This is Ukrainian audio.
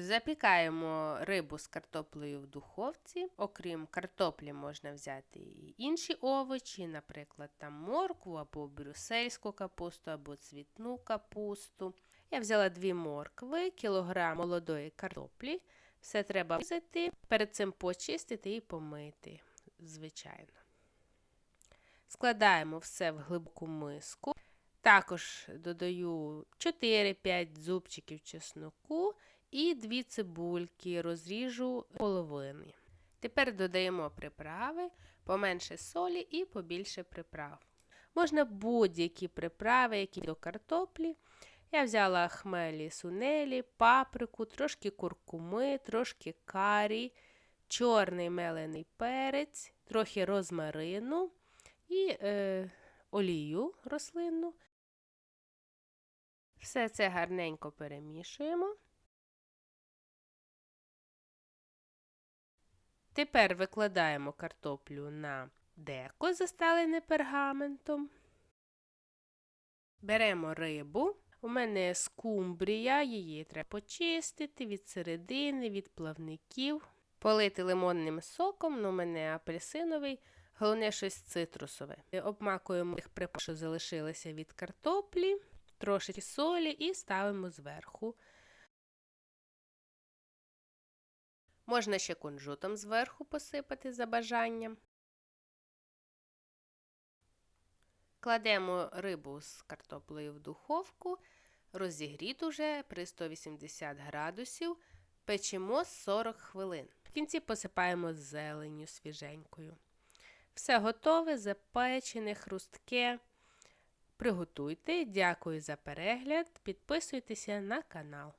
Запікаємо рибу з картоплею в духовці. Окрім картоплі, можна взяти і інші овочі, наприклад, там моркву або брюссельську капусту, або цвітну капусту. Я взяла дві моркви, кілограм молодої картоплі. Все треба взяти, перед цим почистити і помити, звичайно. Складаємо все в глибоку миску. Також додаю 4-5 зубчиків чесноку і 2 цибульки, розріжу половини. Тепер додаємо приправи, поменше солі і побільше приправ. Можна будь-які приправи, які до картоплі. Я взяла хмелі сунелі, паприку, трошки куркуми, трошки карі, чорний мелений перець, трохи розмарину і е, олію рослинну. Все це гарненько перемішуємо. Тепер викладаємо картоплю на деко, застелене пергаментом. Беремо рибу. У мене скумбрія, її треба почистити від середини, від плавників, полити лимонним соком, ну, у мене апельсиновий, головне щось цитрусове. Обмакуємо їх припад, що залишилися від картоплі, трошки солі і ставимо зверху. Можна ще кунжутом зверху посипати за бажанням. Кладемо рибу з картоплею в духовку, розігріт уже при 180 градусів, печемо 40 хвилин. В кінці посипаємо зеленню свіженькою. Все готове, запечене, хрустке. Приготуйте. Дякую за перегляд. Підписуйтеся на канал.